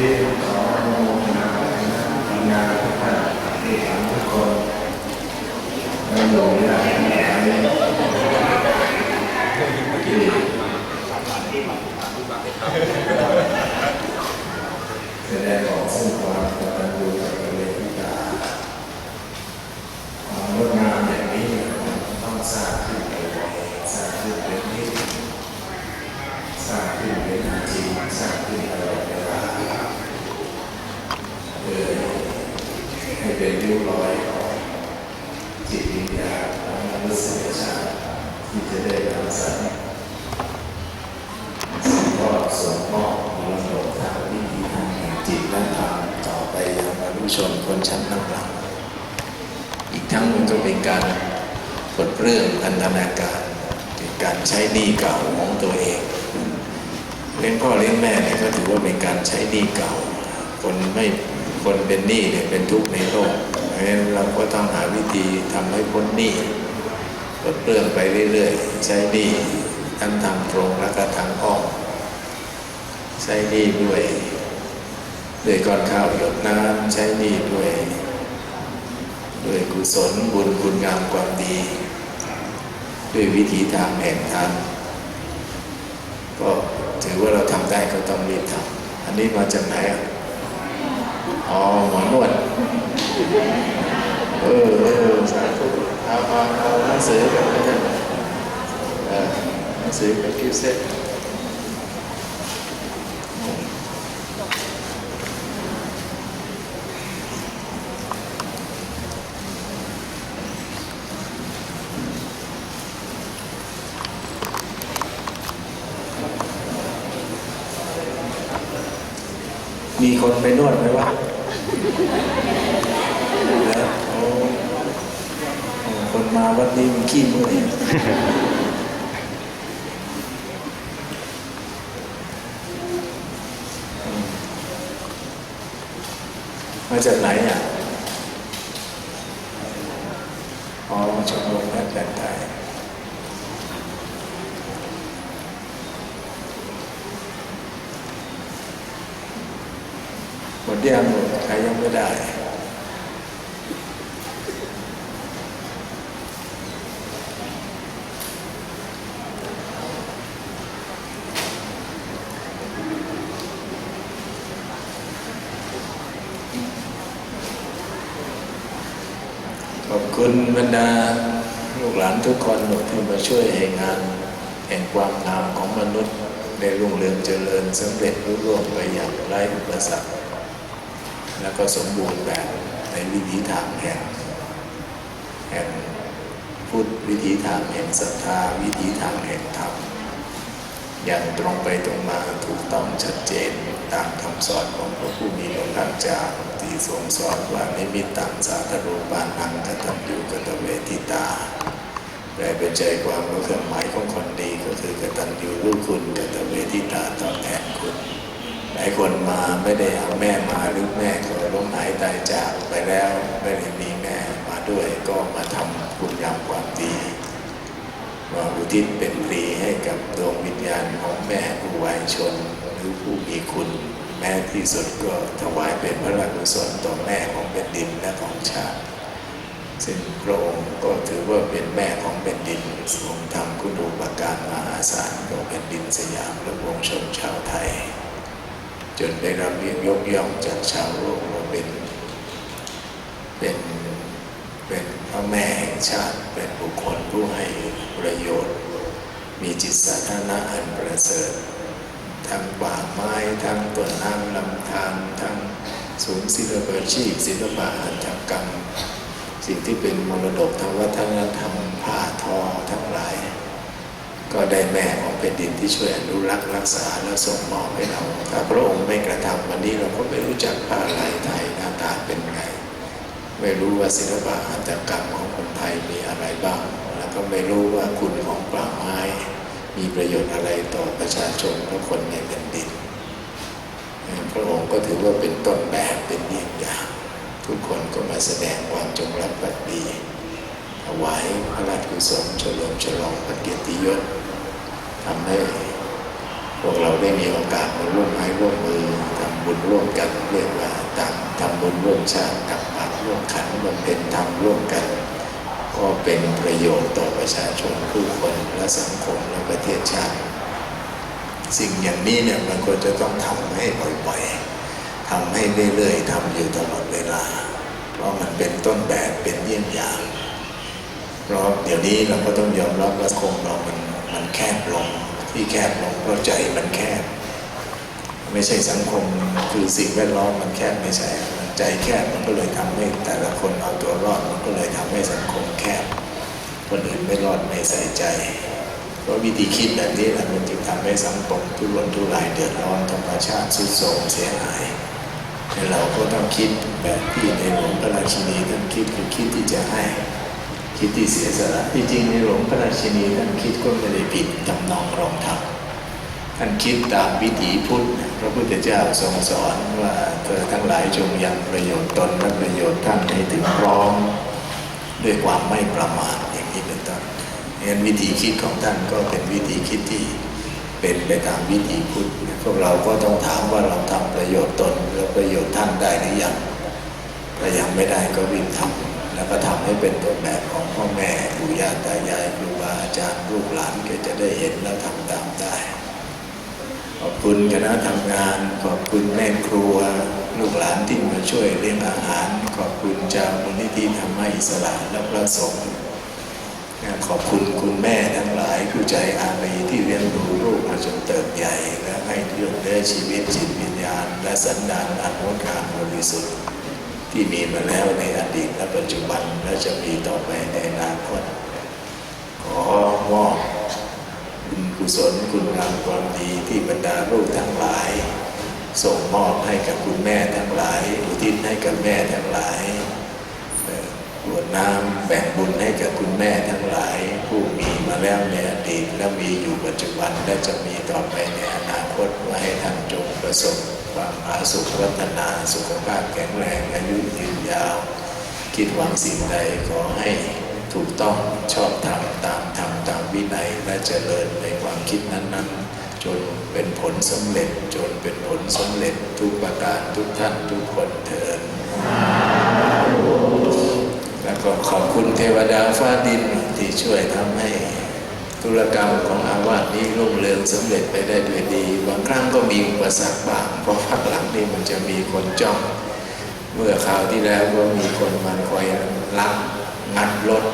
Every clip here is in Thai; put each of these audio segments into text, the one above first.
ที่ขออนุโมทนาทีมงานทุกท่านที่ทำทุกคนไม่หลงไหลไหลที่แสดงออกซึ่งความกตัญญูกตเวทิตาความงดงามอย่างนี้ต้องสร้างขึ้นบ่อยๆสร้างขึ้นเป็นนิด สร้างขึ้นเป็นจริงสร้างขึ้นตลอดเวลาเพื่อให้ เป็นริ้วรอยของจิตวิญญาณของมนุษยชาติที่จะได้รังสรรค์ส่งมอบส่งมอบมรดกทางวิถีทางแห่งจิตและธรรมต่อไปยังมนุษยชนคนชั้นนำหลังอีกทั้งมันก็เป็นการปลดเรื่องพันธนาการเป็นการใช้หนี้เก่าของตัวเองเลี้ยงพ่อเลี้ยงแม่เนี่ยก็ถือว่าเป็นการใช้หนี้เก่า คนไม่ คนเป็นหนี้เนี่ยเป็นทุกข์ในโลกเพราะฉะนั้นเราก็ต้องหาวิธีทำให้พ้นหนี้ลดเรื่องไปเรื่อยๆ ใช้หนี้ทั้งทางตรงและก็ทางอ้อมใช้หนี้ด้วยด้วยก้อนข้าวหยดน้ำใช้หนี้ด้วยด้วยกุศลบุญคุณงามความดี ด้วยวิถีทางแห่งธรรมก็ถือว่าเราทำได้ก็ต้องรีบทำอันนี้มาจากไหนอะ อ๋อหมอนวด เออเออสาธุเอาเอาเอาหนังสือกับอาจารย์เออหนังสือกับกิฟเซ็ตมีคนไปนวดไหมวะ แล้วคนมาวันนี้มันขี้เมื่อยมาจากไหนอะอ๋อชมรมแพทย์แผนไทยหมดยังหมดใครยัง ไม่ได้ ขอบคุณบรรดาลูกหลานทุกคนที่มาช่วยให้งาน แห่งความงามของมนุษย์ได้รุ่งเรืองเจริญสำเร็จรุ่ร่วงไปอย่างไร้อุปสรรค แล้วก็สมบูรณ์แบบในวิถีทางแห่งแห่งพุทธวิถีทางแห่งศรัทธาวิถีทางแห่งธรรมอย่างตรงไปตรงมาถูกต้องชัดเจนตามคำสอนของพระผู้มีพระภาคเจ้าที่ทรงสอนว่านิมิตตังสาธรูปานังกตัญญูกตเวทิตาแปลเป็นใจความว่าเครื่องหมายของคนดีก็คือกตัญญูรู้คุณกตเวทิตาตอบแทนคุณ หลายคนมาไม่ได้เอาแม่มาหรือแม่ก็ล้มหายตายจากไปแล้วไม่ได้มีแม่มาด้วยก็มาทำคุณงามความดีมาอุทิศเป็นปรีให้กับดวงวิญญาณของแม่ผู้วายชนหรือผู้มีคุณ แม้ที่สุดก็ถวายเป็นพระราชกุศลต่อแม่ของแผ่นดินและของชาติซึ่งพระองค์ก็ถือว่าเป็นแม่ของแผ่นดินทรงทำคุณูปการมหาศาลของแผ่นดินสยามและวงชนชาวไทย จนได้รับเรียกยกย่องจากชาวโลกว่าเป็น เป็นเป็นพระแม่แห่งชาติ เป็นบุคคลผู้ให้ประโยชน์ มีจิตสาธารณะอันประเสริฐ ทั้งป่าไม้ทั้งต้นน้ำลำธารทั้งศูนย์ศิลปาชีพศิลปะหัตถกรรม สิ่งที่เป็นมรดกทางวัฒนธรรมผ่าทอทั้งหลาย ก็ได้แม่ของแผ่นดินที่ช่วยอนุรักษ์รักษาและส่งมอบให้เราถ้าพระองค์ไม่กระทำวันนี้เราก็ไม่รู้จักผ้าลายไทยหน้าตาเป็นไง ไม่รู้ว่าศิลปะหัตถกรรมของคนไทยมีอะไรบ้าง แล้วก็ไม่รู้ว่าคุณของป่าไม้ มีประโยชน์อะไรต่อประชาชนและคนในแผ่นดิน พระองค์ก็ถือว่าเป็นต้นแบบเป็นเยี่ยงอย่างทุกคนก็มาแสดงความจงรักภักดีถวายพระราชกุศลเฉลิมฉลองพระเกียรติยศ ทำให้พวกเราได้มีโอกาสมาร่วมไม้ร่วมมือทำบุญร่วมกันเรียกว่าต่างทำบุญร่วมชาติตับาตรร่วมขันธ์บำเพ็ญธรรมร่วมกัน ก็เป็นประโยชน์ต่อประชาชนผู้คนและสังคมและประเทศชาติ สิ่งอย่างนี้เนี่ยมันควรจะต้องทำให้บ่อยๆทำให้เรื่อยๆทำอยู่ตลอดเวลา เพราะมันเป็นต้นแบบเป็นเยี่ยงอย่างเพราะเดี๋ยวนี้เราก็ต้องยอมรับว่าสังคมเรามมัน แคบลงที่แคบลงเพราะใจมันแคบ ไม่ใช่สังคมคือสิ่งแวดล้อมมันแคบไม่ใช่ใจแคบมันก็เลยทำให้แต่ละคนเอาตัวรอดมันก็เลยทำให้สังคมแคบ คนอื่นไม่รอดไม่ใส่ใจเพราะวิธีคิดแบบนี้แหละมันจึงทำให้สังคมทุรนทุรายเดือดร้อนธรรมชาติสุดโทมเสียหายเราก็ต้องคิดแบบที่ในหลวงพระราชินีท่านคิดคือคิดที่จะให้ คิดที่เสียสละที่จริงในหลวงพระราชินีท่านคิดก็ไม่ได้ผิดทำนองรองทำท่านคิดตามวิถีพุทธพระพุทธเจ้าทรงสอนว่าเธอทั้งหลายจงยังประโยชน์ตนและประโยชน์ท่านให้ถึงพร้อมด้วยความไม่ประมาทอย่างนี้เป็นต้นงั้นวิธีคิดของท่านก็เป็นวิธีคิดที่เป็นไปตามวิถีพุทธพวกเราก็ต้องถามว่าเราทำประโยชน์ตนและประโยชน์ท่านได้หรือยังถ้ายังไม่ได้ก็รีบทำแล้วก็ทำให้เป็นต้นแบบ พ่อแม่ปู่ย่าตายายครูบาอาจารย์ลูกหลานก็จะได้เห็นแล้วทำตามได้ ขอบคุณคณะทำงาน ขอบคุณแม่ครัว ลูกหลานที่มาช่วยเลี้ยงอาหาร ขอบคุณเจ้ามูลนิธิธรรมอิสระและพระสงฆ์ขอบคุณคุณแม่ทั้งหลายผู้ใจอารีที่เลี้ยงดูลูกมาจนเติบใหญ่ และให้เรื่องได้ชีวิตจิตวิญญาณ และสันดานอันงดงามบริสุทธิ์ ที่มีมาแล้วในอดีตและปัจจุบันและจะมีต่อไปในอนาคต ขอมอบคุณกุศลคุณงามความดีที่บรรดาลูกทั้งหลาย ส่งมอบให้กับคุณแม่ทั้งหลาย อุทิศให้กับแม่ทั้งหลายกรวดน้ำแบ่งบุญให้กับคุณแม่ทั้งหลาย ผู้มีมาแล้วในอดีตและมีอยู่ปัจจุบันและจะมีต่อไปในอนาคตว่าให้ท่านจงประสบ ความผาสุขวัฒนาสุขภาพแข็งแรงอายุยืนยาว คิดหวังสิ่งใดขอให้ถูกต้องชอบธรรมตามธรรมตามวินัยและเจริญในความคิดนั้นๆ จนเป็นผลสำเร็จจนเป็นผลสำเร็จทุกประการทุกท่านทุกคนเถิดแล้วก็ขอบคุณเทวดาฟ้าดินที่ช่วยทำให้ ธุรกรรมของอาวาสนี้รุ่งเรืองสำเร็จไปได้ด้วยดี บางครั้งก็มีอุปสรรคบ้างเพราะพักหลังนี่มันจะมีคนจ้อง เมื่อคราวที่แล้วก็มีคนมาคอยลักงัดรถ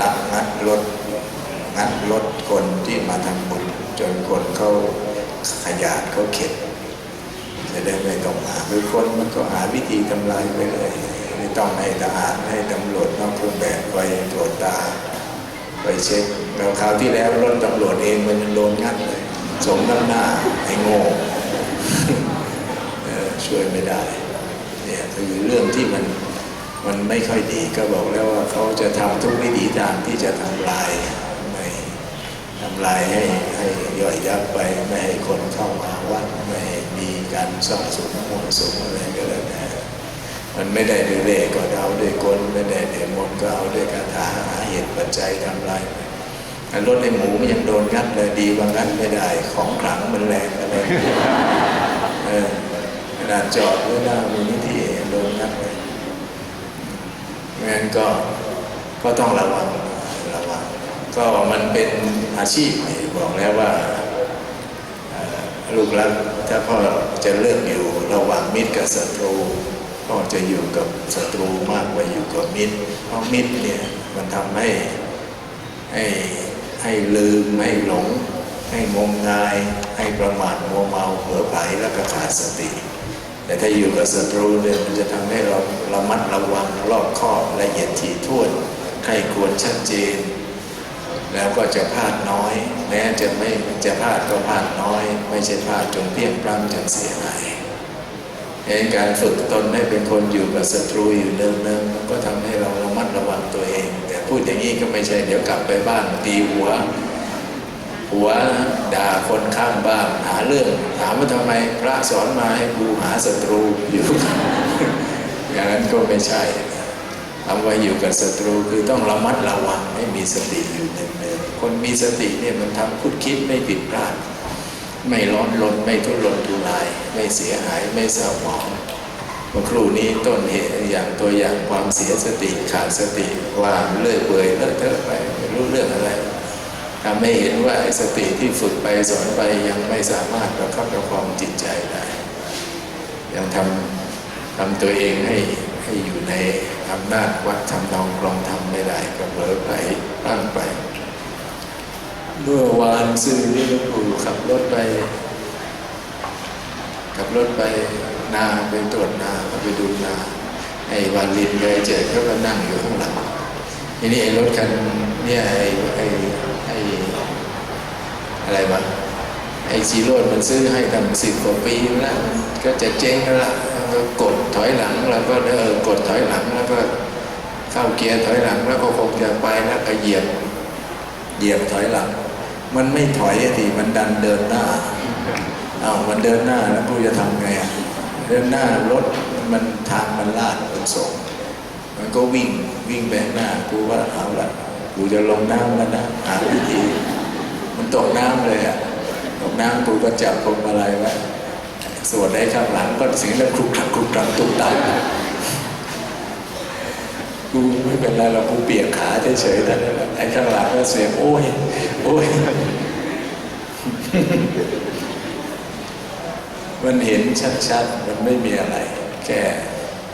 ลักงัดรถงัดรถคนที่มาทำบุญจนคนเขาขยาดเขาเข็ดจะได้ไม่ต้องหาคือคนมันก็หาวิธีทำลายไปเลยไม่ต้องให้ทหารให้ตำรวจนอกเครื่องแบบไปตรวจตา ไปเช็คแล้วคราวที่แล้วรถตำรวจเองมันยังโดนงัดเลย สมน้ำหน้าไอ้โง่ช่วยไม่ได้เนี่ยคือเรื่องที่มันมันไม่ค่อยดีก็บอกแล้วว่าเขาจะทำทุกวิถีทางที่จะทำลายไม่ทำลายให้ให้ย่อยยับไปไม่ให้คนเข้ามาวัดไม่มีการสร้างสมมวลสมอะไรก็แล้วแต่ มันไม่ได้ด้วยเร่ก็เอาด้วยกลไม่ได้ด้วยมนก็เอาด้วยคาถาหาเหตุปัจจัยทำลายไปอันรถในหมูมันยังโดนงัดเลยดีบางงัดไม่ได้ของขลังมันแรงอะไรเออขนาดจอดไว้หน้ามูลนิธิโดนงัดเลยงั้นก็ก็ต้องระวังระวังก็มันเป็นอาชีพบอกแล้วว่าลูกรักถ้าพ่อจะเลือกอยู่ระหว่างมิตรกับศัตรู พ่อจะอยู่กับศัตรูมากกว่าอยู่กับมิตร เพราะมิตรเนี่ยมันทำให้ให้ให้ลืมให้หลง ให้งมงาย ให้ประมาทมัวเมาเผลอไผลแล้วก็ขาดสติ แต่ถ้าอยู่กับศัตรูเนี่ยมันจะทำให้เราระมัดระวังรอบคอบละเอียดถี่ถ้วนใครควรชัดเจน แล้วก็จะพลาดน้อย แม้จะไม่จะพลาดก็พลาดน้อย ไม่ใช่พลาดจนเพี้ยงพล้ำจนเสียหาย เองการฝึกตนให้เป็นคนอยู่กับศัตรูอยู่เนิ่มๆมันก็ทำให้เราระมัดระวังตัวเอง แต่พูดอย่างนี้ก็ไม่ใช่เดี๋ยวกลับไปบ้านตีหัว หัวด่าคนข้างบ้านหาเรื่องถามว่าทำไมพระสอนมาให้กูหาศัตรูอยู่ อย่างนั้นก็ไม่ใช่คำว่าอยู่กับศัตรูคือต้องระมัดระวังให้มีสติอยู่เนืองๆคนมีสติเนี่ยมันทำคุดคิดไม่ผิดพลาด ไม่ร้อนรนไม่ทุรนทุราย ไม่เสียหายไม่เศร้าหมองเมื่อครู่นี้ต้นเหตุอย่างตัวอย่างความเสียสติขาดสติวางเลื่อยเปื่อยเลอะเทอะไปไม่รู้เรื่องอะไรทำให้เห็นว่าสติที่ฝึกไปสอนไปยังไม่สามารถประคับประคองจิตใจได้ ยังทำทำตัวเองให้ให้อยู่ในอำนาจวัดทำนองกรองทำไม่ได้ก็เผลอไปตั้งไป เมื่อวานซื้อนี่หลวงปู่ขับรถไป ขับรถไปนาไปตรวจนาไปดูนาไอ้วาลินไปเจอเขาก็นั่งอยู่ข้างหลังทีนี้ไอ้รถคันเนี่ยไอ้ไอ้ไอ้อะไรวะไอ้ซีโร่มันซื้อให้ตั้งสิบกว่าปีแล้วก็จะเจ๊งแล้วล่ะแล้วก็กดถอยหลังแล้วก็เออกดถอยหลังแล้วก็เข้าเกียร์ถอยหลังแล้วก็คงจะไปแล้วก็เหยียบเหยียบถอยหลัง มันไม่ถอยทีมันดันเดินหน้าเอามันเดินหน้าแล้วกูจะทำไงอะเดินหน้ารถมันทางมันลาดมันส่งมันก็วิ่งวิ่งไปหน้ากูว่าเอาละกูจะลงน้ำแล้วนะหาวิธีมันตกน้ำเลยอะตกน้ำกูก็จับพวงมาลัยไว้ส่วนไอ้ข้างหลังก็เสียงแล้วคลุกคลักคลุกคลักตุ้มตับ กูไม่เป็นไรหรอกกูเปียกขาเฉยๆแต่ไอ้ข้างหลังก็เสียงโอ้ยโอ้ยมันเห็นชัดๆ มันไม่มีอะไร แค่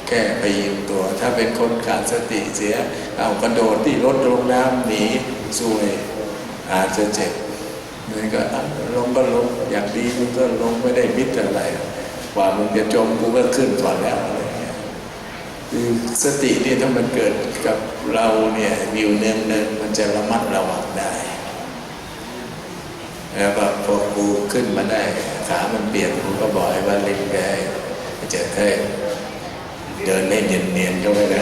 แค่ไปยิงตัว ถ้าเป็นคนขาดสติเสีย เอากระโดดที่รถลงน้ำหนีซวยอาจจะเจ็บมันก็ลงก็ลง อย่างดีมันก็ลงไม่ได้มิดอะไรกว่ามึงจะจมกูก็ขึ้นก่อนแล้วเคือสติเนี่ยถ้ามันเกิดกับเราเนี่ยวิวเนืองเนินมันจะระมัดระวังได้ แล้วก็พอกูขึ้นมาได้ขามันเปลี่ยนกูก็บอกไอ้ว่าเล่นแกเจอเฮ้ยเดินเล่นเนียนๆก็ไม่ได้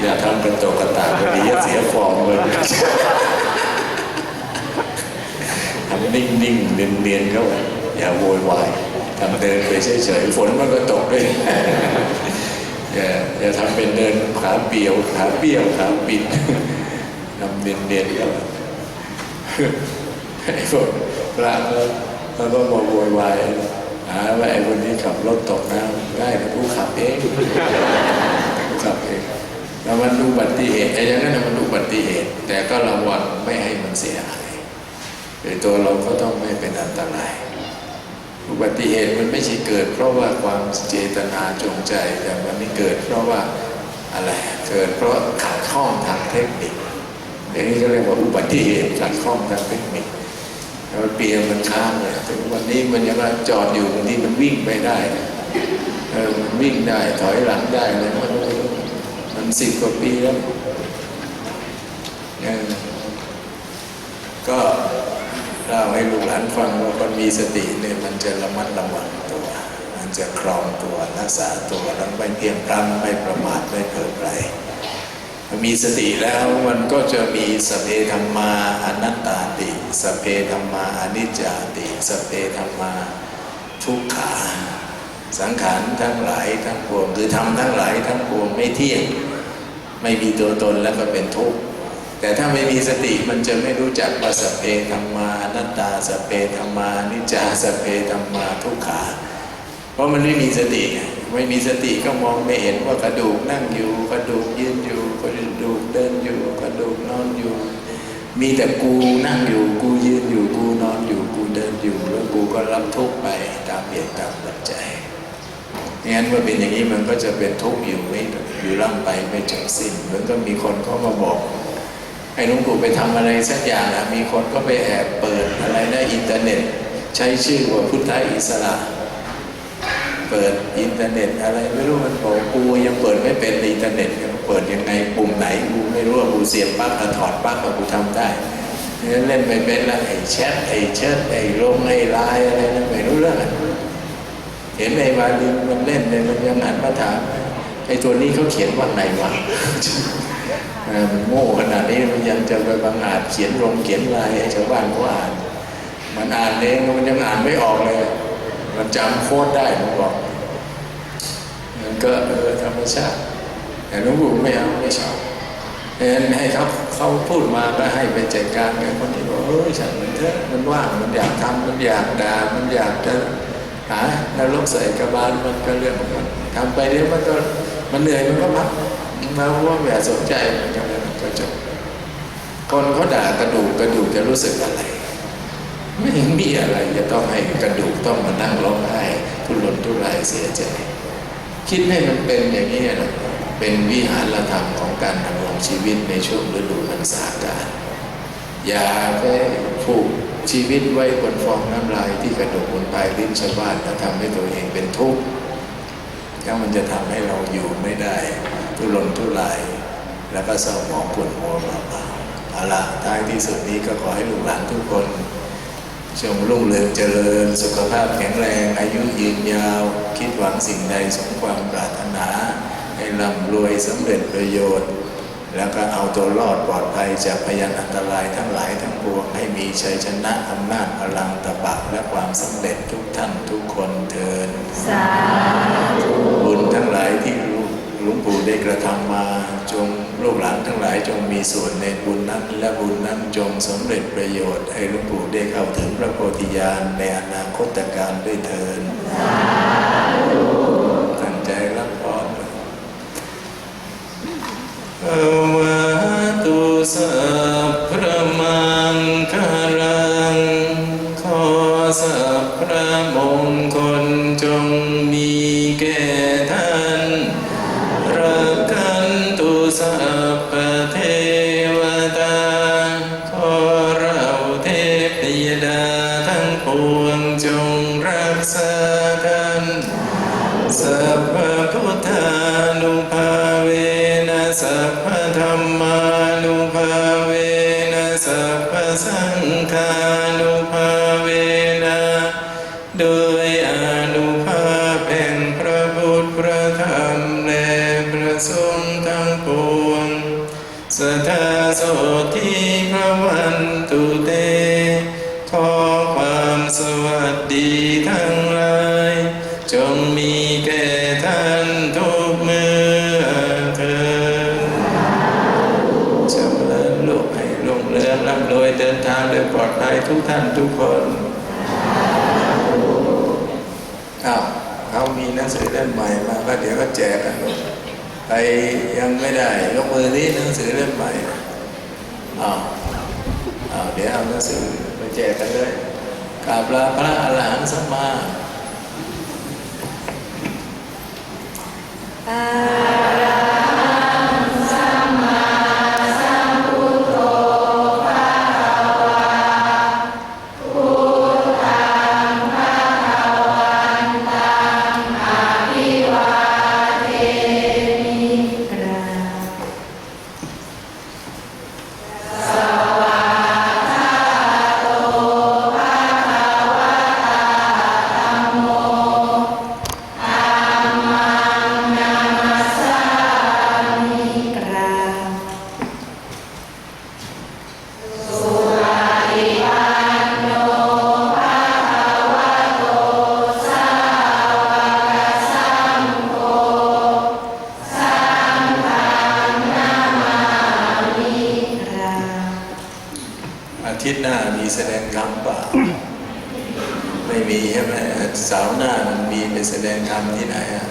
อย่าทำกระโตกกระตากพอดีเสียฟอร์มเลยทำนิ่งๆเนียนๆเข้าไปอย่าโวยวาย ทำเดินไปเฉยๆฝนมันก็ตกด้วยอย่าอย่าทำเป็นเดินขาเปียวขาเปียวขาปิดนำเนียนเนียนๆกันไอ้พวกพระแล้วก็มาโวยวายหาว่าไอ้คนนี้ขับรถตกน้ำได้แต่ผู้ขับเองขับเองแล้วมันอุบัติเหตุไอ้ยังนั้นนะมันอุบัติเหตุ แต่ก็ระวังไม่ให้มันเสียหายหรือตัวเราก็ต้องไม่เป็นอันตราย อุบัติเหตุมันไม่ใช่เกิด เพราะว่าความเจตนาจงใจ แต่มันไม่เกิด เพราะว่าอะไรเกิดเพราะขาดข้องทางเทคนิคอย่างนี้ก็เรียกว่าอุบัติเหตุขัดข้องทางเทคนิคแล้วเปลี่ยนมันค้างเลยถึงวันนี้มันยังว่าจอดอยู่บางทีมันวิ่งไม่ได้เออมันวิ่งได้ถอยหลังได้เลยมันมันสิบกว่าปีแล้วเออก็ เล่าให้ลูกหลานฟังว่าคนมีสติเนี่ยมันจะระมัดระวังตัว มันจะครองตัวรักษาตัวแล้วไม่เพียงพล้ำไม่ประมาทไม่เผลอไผลมีสติแล้วมันก็จะมีสเพธรรมาอนัตตาติ สเพธรรมาอนิจจาติ สเพธรรมาทุกขา สังขารทั้งหลายทั้งปวงคือทำทั้งหลายทั้งปวงไม่เที่ยง ไม่มีตัวตนแล้วก็เป็นทุกข์ แต่ถ้าไม่มีสติมันจะไม่รู้จักว่าสเพธรรมานัตตาสเพธรรมานิจาสเพธรรมาทุกขาเพราะมันไม่มีสติไม่มีสติก็มองไม่เห็นว่ากระดูกนั่งอยู่กระดูกยืนอยู่กระดูกเดินอยู่กระดูกนอนอยู่ มีแต่กูนั่งอยู่กูยืนอยู่กูนอนอยู่กูเดินอยู่แล้วกูก็รับทุกข์ไปตามเหตุตามปัจจัยงั้นเมื่อเป็นอย่างนี้มันก็จะเป็นทุกข์อยู่ไม่อยู่ร่ำไปไม่จบสิ้นแล้วก็มีคนเขามาบอก ให้หลวงปู่ไปทำอะไรสักอย่างอะมีคนก็ไปแอบเปิดอะไรนะอินเทอร์เน็ต ใช้ชื่อว่าพุทธอิสระ เปิดอินเทอร์เน็ต อะไรไม่รู้มันบอกกูยังเปิดไม่เป็นอินเทอร์เน็ตเปิดยังไงปุ่มไหนกูไม่รู้ว่ากูเสียบปลั๊กกับถอดปลั๊กกับกูทำได้งั้นเล่นไม่เป็นละไอ้แชทไอ้เชิดไอ้ลงไอ้ไลน์อะไรนั่นไม่รู้เรื่องเห็นไอ้วาลินมันเล่นเลยมันยังหันมาถามไอ้ตัวนี้เขาเขียนว่าไงวะ มันโง่ขนาดนี้มันยังจะไปบังอาจเขียนลงเขียนลายให้ชาวบ้านเขาอ่านมันอ่านเองมันยังอ่านไม่ออกเลย มันจำโค้ดได้ผมบอกมันก็เออธรรมชาติแต่หลวงปู่ไม่เอาไม่ชอบเอ็นให้เขาเขาพูดมาก็ให้ไปจัดการกับคนที่บอกเออฉันมันเถอะมันว่างมันอยากทำมันอยากด่ามันอยากจะหานรกใส่กระบาลมันก็เรื่องของมันทำไปเดี๋ยวมันก็มันเหนื่อยมันก็พัก มาว่าอย่าสนใจมันก็เลยมันก็จบคนเขาด่ากระดูกกระดูกจะรู้สึกอะไร ไม่เห็นมีอะไรจะต้องให้กระดูกต้องมานั่งร้องไห้ทุรนทุรายเสียใจ คิดให้มันเป็นอย่างนี้นะเป็นวิหารธรรมของการดำรงชีวิตในช่วงฤดูมันสาการอย่าไปผูกชีวิตไว้บนฟองน้ำลายที่กระดูกบนปลายลิ้นชาวบ้านแล้วทำให้ตัวเองเป็นทุกข์แล้วมันจะทำให้เราอยู่ไม่ได้ ทุรนทุราย แล้วก็เศร้าหมองปวดหัวเปล่าๆเอาละท้ายที่สุดนี้ก็ขอให้ลูกหลานทุกคนจงรุ่งเรืองเจริญ สุขภาพแข็งแรง อายุยืนยาว คิดหวังสิ่งใดสมความปรารถนา ให้ร่ำรวยสำเร็จประโยชน์ แล้วก็เอาตัวรอดปลอดภัยจากพยันอันตรายทั้งหลายทั้งปวง ให้มีชัยชนะอำนาจพลังตะบะและความสำเร็จทุกท่านทุกคนเทินสา ได้กระทำมาจงลูกหลานทั้งหลายจงมีส่วนในบุญนั้น และบุญนั้นจงสำเร็จประโยชน์ ให้หลวงปู่ได้เข้าถึงพระโพธิญาณในอนาคตการด้วยเทินตั้งใจรับพรอวะตุสัพพะมังคารังขอสัพพะมง ยปลอดภัยทุกท่านทุกคนอ้าวเขามีหนังสือเล่มใหม่มาก็เดี๋ยวก็แจกกันลูกใครยังไม่ได้ยกมือนี้หนังสือเล่มใหม่อ้าวอ้าวเดี๋ยวเอาหนังสือไปแจกกันเลยกราบลาพระอรหันต์สัมมาอ ทิตย์หน้ามีแสดงธรรมเปล่าไม่มีใช่ไหมเสาร์หน้ามันมีไปแสดงธรรมที่ไหนอะ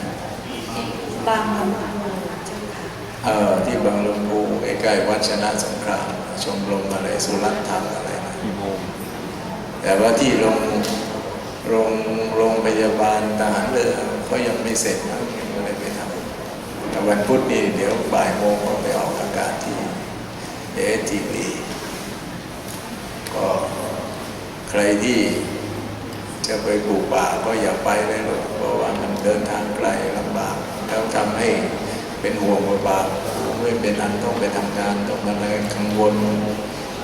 บางลำพูเจ้าค่ะเออที่บางลำพูใกล้ๆวัดชนะสงครามชมรมอะไรสุรัตน์ธรรมอะไรนะแต่ว่าที่โรงโรงโรงพยาบาลทหารเรือเขายังไม่เสร็จนะยังไม่ได้ไปทำแต่วันพุธนี่เดี๋ยวบ่ายโมงก็ไปออกอากาศที่เอทีวีก็ใค รที่จะไปปลูกป่าก็อย่าไปเลยหรอกเพราะว่ามันเดินทางไกลลำบากแล้วทำให้เป็นห่วงบาไม่เป็นอันต้องไปทำงานต้องมาเลยกังวล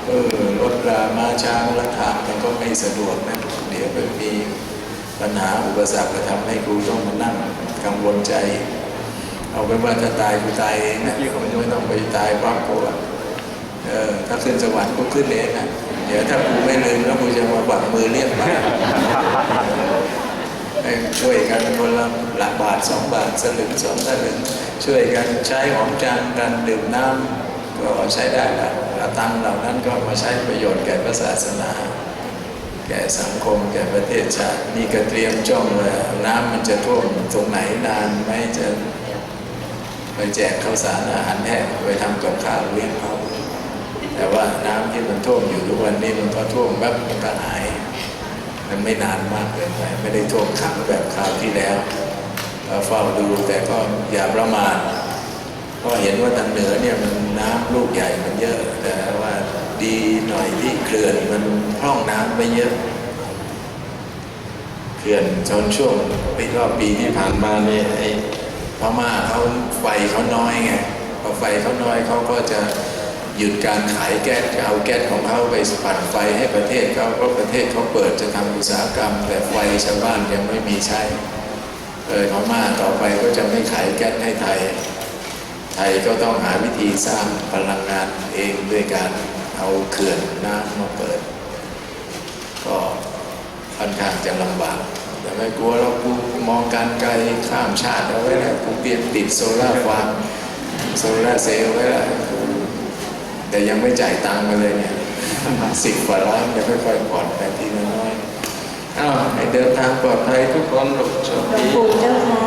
เออรถรามาช้างละทางมันก็ไม่สะดวกนะเดี๋ยวไปมีปัญหาอุปสรรคก็ทำให้ครูต้องมานั่งกังวลใจ เอาเป็นว่าถ้าตายกูตายเองนะไม่ต้องไปตายความกลัวเออถ้าขึ้นสวรรค์ก็ขึ้นเองนะ ดี๋ยวถ้ากูไม่ลืมแล้วกูจะมาบังมือเรียกมาให้ช่วยกันคนละหลักบาทสองบาทสลึงสองสลึงช่วยกันใช้หอมจานกันดื่มน้ำก็ใช้ได้ล้วเอาตังเหล่านั้นก็มาใช้ประโยชน์แก่พระศาสนา แก่สังคมแก่ประเทศชาตินี่ก็เตรียมจ้องเลยน้ำมันจะท่วมตรงไหนนานไหมจะไปแจกข้าวสารอาหารแห้งไปทำกับข้าวเลี้ยงเขา แต่ว่าน้ำที่มันท่วมอยู่ทุกวันนี้มันก็ท่วมแป๊บมันก็หาย มันไม่นานมากเกินไปไม่ได้ท่วมขังแบบคราวที่แล้วเราเฝ้าดูแต่ก็อย่าประมาทเพราะเห็นว่าทางเหนือเนี่ยมันน้ำลูกใหญ่มันเยอะ แต่ว่าดีหน่อยที่เขื่อนมันพร่องน้ำไปเยอะเขื่อนจนช่วงปีรอบปีที่ผ่านมาเนี่ยไอ้พม่าเขาไฟเขาน้อยไงพอไฟเขาน้อยเขาก็จะ หยุดการขายแก๊สจะเอาแก๊สของเขาไปปั่นไฟให้ประเทศเขาเพราะประเทศเขาเปิดจะทำอุตสาหกรรม แต่ไฟชาวบ้านยังไม่มีใช้เออพม่าต่อไปก็จะไม่ขายแก๊สให้ไทย ไทยก็ต้องหาวิธีสร้างพลังงานเองด้วยการเอาเขื่อนน้ำมาเปิด ก็ค่อนข้างจะลำบากแต่ไม่กลัวเรากูมองการไกลข้ามชาติเอาไว้แล้วกูเตรียมติดโซล่าร์ฟาร์มโซล่าร์เซลล์ไว้แล้ว แต่ยังไม่จ่ายตังค์มาเลยเนี่ยสิบกว่าล้านจะค่อยๆผ่อนไปทีละน้อยอ้าวให้เดินทางปลอดภัยทุกคนหลบโชคหลวงดีปู่เจ้าค่ะ